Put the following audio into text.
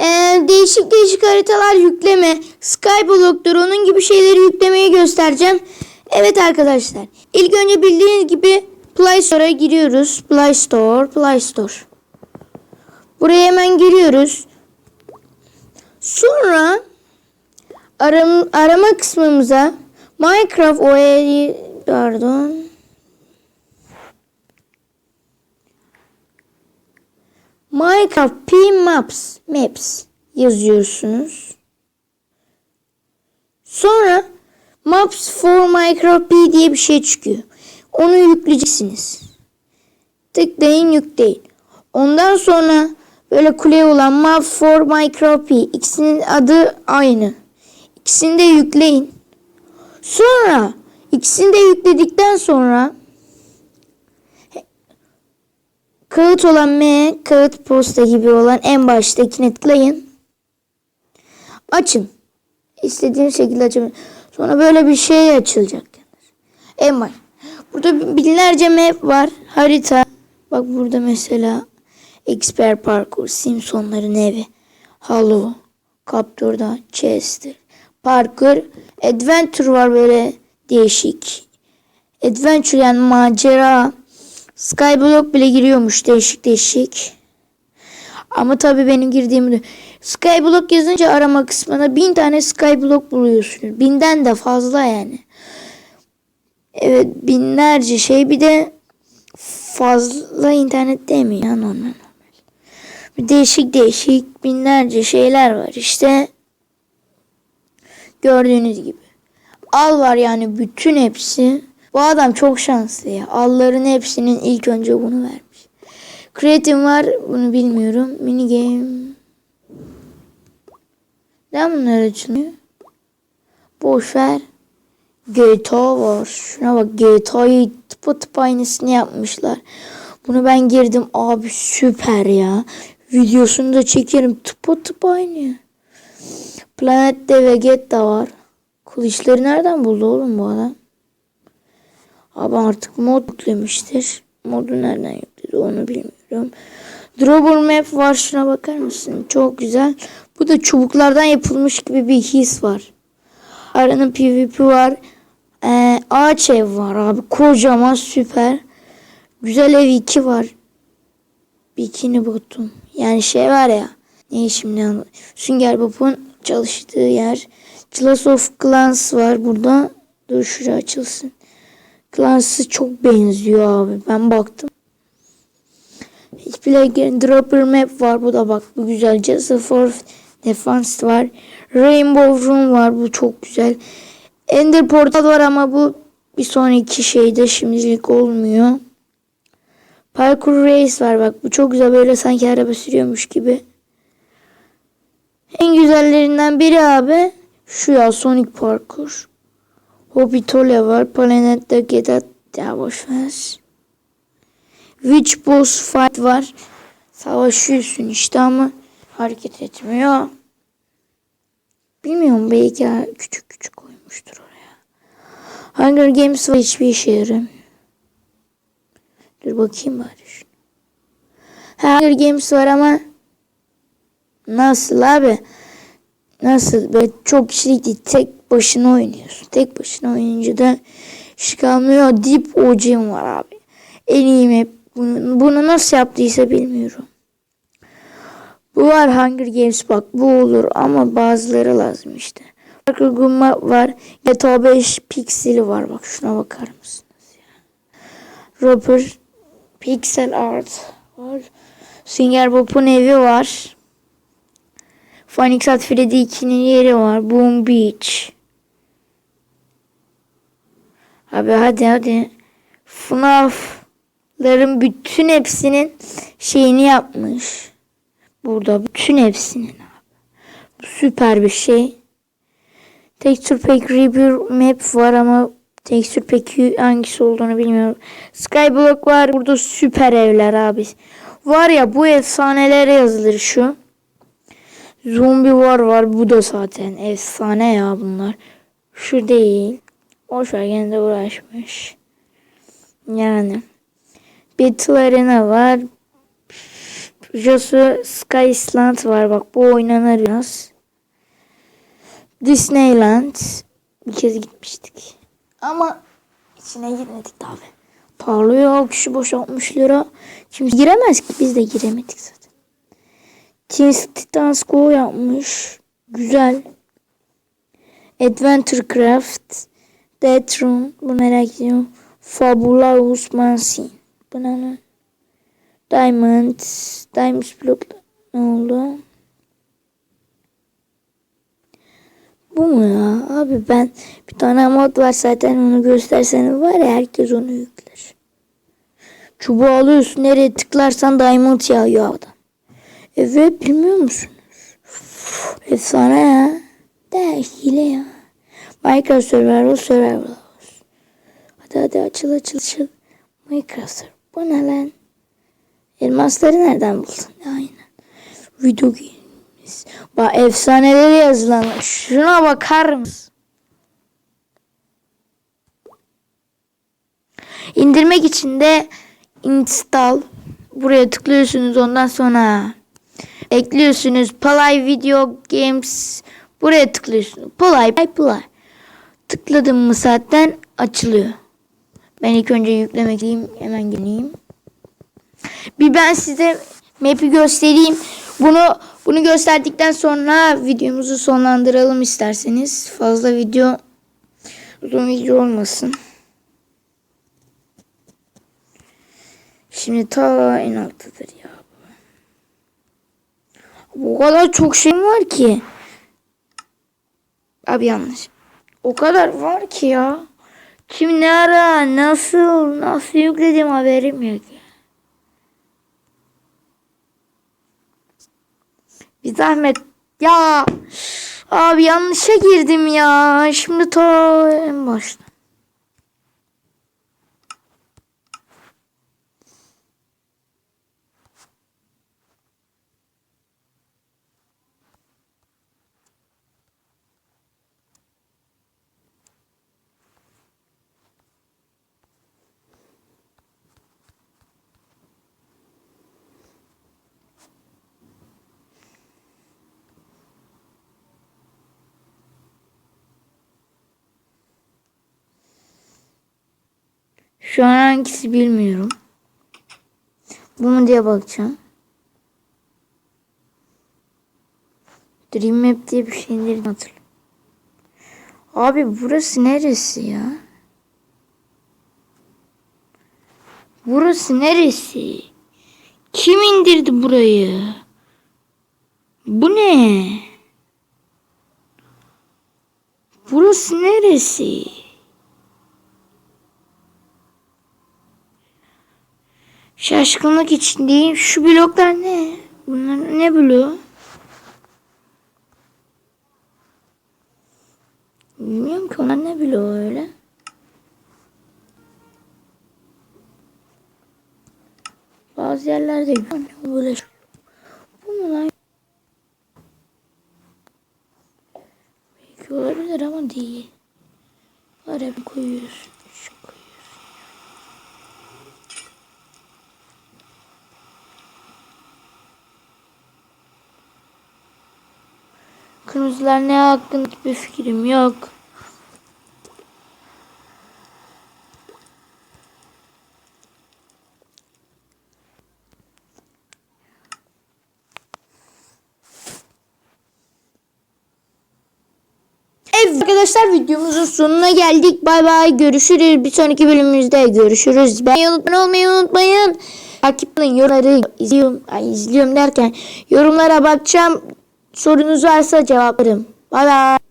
Ee, değişik değişik haritalar yükleme, Skyblock'tur onun gibi şeyleri yüklemeyi göstereceğim. Evet arkadaşlar. İlk önce bildiğiniz gibi Play Store'a giriyoruz. Play Store, Play Store. Buraya hemen giriyoruz. Sonra aram, arama kısmımıza Minecraft OE pardon Minecraft P Maps Maps yazıyorsunuz. Sonra Maps for Minecraft P diye bir şey çıkıyor. Onu yükleyeceksiniz. Tıklayın yükleyin. Ondan sonra böyle kule olan Maps for Minecraft P ikisinin adı aynı. İkisini de yükleyin. Sonra ikisini de yükledikten sonra kağıt olan M, kağıt posta gibi olan en baştakine tıklayın. Açın. İstediğiniz şekilde açın. Sonra böyle bir şey açılacak. En baş. Burada binlerce map var. Harita. Bak burada mesela Expert Parkour, Simpsonların evi, Halo, Capture'da, Chester, Parkour, Adventure var böyle değişik. Adventure yani macera. Skyblock bile giriyormuş değişik değişik. Ama tabii benim girdiğim de Skyblock yazınca arama kısmına bin tane Skyblock buluyorsunuz. Binden de fazla yani. Evet binlerce şey bir de fazla internet demiyor ya normal değişik değişik binlerce şeyler var işte. Gördüğünüz gibi. Al var yani bütün hepsi. Bu adam çok şanslı ya. Alların hepsinin ilk önce bunu vermiş. Creative var bunu bilmiyorum. Mini game. Neden bunlar açılmıyor? Boş ver. GTA var. Şuna bak GTA'yı tıpa aynısını yapmışlar. Bunu ben girdim abi süper ya. Videosunu da çekerim tıpa tıpa aynı. Planet Dev ve Get de var. Kılıçları nereden buldu oğlum bu adam? Abi artık mod yüklemiştir. Modu nereden yükledi onu bilmiyorum. Dropper Map var şuna bakar mısın? Çok güzel. Bu da çubuklardan yapılmış gibi bir his var. Aranın PvP var. Ee, ağaç ev var abi. Kocaman süper. Güzel ev 2 var. Bikini botum. Yani şey var ya. Ne şimdi anla- Sünger Bob'un çalıştığı yer. Clash of Clans var burada. Dur şuraya açılsın. Clans'ı çok benziyor abi. Ben baktım. Play Dropper Map var. Bu da bak bu güzel. Just for Defense var. Rainbow Room var. Bu çok güzel. Ender Portal var ama bu bir sonraki şeyde şimdilik olmuyor. Parkour Race var bak. Bu çok güzel. Böyle sanki araba sürüyormuş gibi. En güzellerinden biri abi şu ya Sonic Parkour. Hobbitole var. Planet de Gedat ya boş ver. Witch Boss Fight var. Savaşıyorsun işte ama hareket etmiyor. Bilmiyorum belki küçük küçük koymuştur oraya. Hunger Games var hiçbir işe yaramıyor. Dur bakayım bari şunu. Hunger Games var ama nasıl abi? Nasıl? Böyle çok kişilik değil. Tek başına oynuyorsun. Tek başına oynayınca da iş kalmıyor. Deep Ocean var abi. En iyi map. Bunu, bunu nasıl yaptıysa bilmiyorum. Bu var Hunger Games bak bu olur ama bazıları lazım işte. Parker Gumma var. GTA 5 Pixel'i var bak şuna bakar mısınız ya. Robert Pixel Art var. Singer Bob'un evi var. Phoenix At Freddy 2'nin yeri var. Boom Beach. Abi hadi hadi. FNAF'ların bütün hepsinin şeyini yapmış. Burada bütün hepsinin abi. Bu süper bir şey. Texture Pack Reaper Map var ama Texture Pack hangisi olduğunu bilmiyorum. Skyblock var. Burada süper evler abi. Var ya bu efsanelere yazılır şu. Zombi var var. Bu da zaten efsane ya bunlar. Şu değil. Boş ver gene de uğraşmış. Yani. Battle Arena var. Josu Sky Island var. Bak bu oynanır biraz. Disneyland. Bir kez gitmiştik. Ama içine girmedik tabi. Parlıyor. Kişi boşaltmış lira. Şimdi giremez ki. Biz de giremedik zaten. Teens Titans Go yapmış. Güzel. Adventure Craft. Death Room. Bu merak ediyorum. Fabulous Mansion. Bu ne lan? Diamond. Block. Ne oldu? Bu mu ya? Abi ben bir tane mod var zaten onu gösterseniz var ya herkes onu yükler. Çubuğu alıyorsun nereye tıklarsan diamond yağıyor adam. Evet bilmiyor musunuz? Efsane ya. De hile ya. Minecraft Survival Survival olsun. Hadi hadi açıl açıl açıl. Minecraft Survival. Bu ne lan? Elmasları nereden buldun? Aynen. Video games. Bak efsaneleri yazılan. Şuna bakar mısın? İndirmek için de install. Buraya tıklıyorsunuz ondan sonra ekliyorsunuz Play Video Games. Buraya tıklıyorsunuz. Play Play Play. Tıkladım mı zaten açılıyor. Ben ilk önce yüklemeliyim. Hemen geleyim. Bir ben size map'i göstereyim. Bunu bunu gösterdikten sonra videomuzu sonlandıralım isterseniz. Fazla video uzun video olmasın. Şimdi ta en alttadır ya. Bu kadar çok şey var ki. Abi yanlış. O kadar var ki ya. Kim ne ara nasıl nasıl yükledim haberim yok. Bir zahmet. Ya abi yanlışa girdim ya. Şimdi ta en başta. Şu an hangisi bilmiyorum. Bu mu diye bakacağım. Dream Map diye bir şey indirdim hatırlıyorum. Abi burası neresi ya? Burası neresi? Kim indirdi burayı? Bu ne? Burası neresi? Şaşkınlık içindeyim. Şu bloklar ne? Bunlar ne bloğu? Bilmiyorum ki onlar ne bloğu öyle. Bazı yerlerde böyle. Bu mu lan? Belki olabilir ama değil. Şu koyuyorsun. Kırmızılar ne hakkında bir fikrim yok. Evet arkadaşlar videomuzun sonuna geldik. Bay bay görüşürüz. Bir sonraki bölümümüzde görüşürüz. Beğenmeyi unutmayın, olmayı unutmayın. Takip edin yorumları izliyorum. Ay, izliyorum derken yorumlara bakacağım. Sorunuz varsa cevaplarım. Bay bay.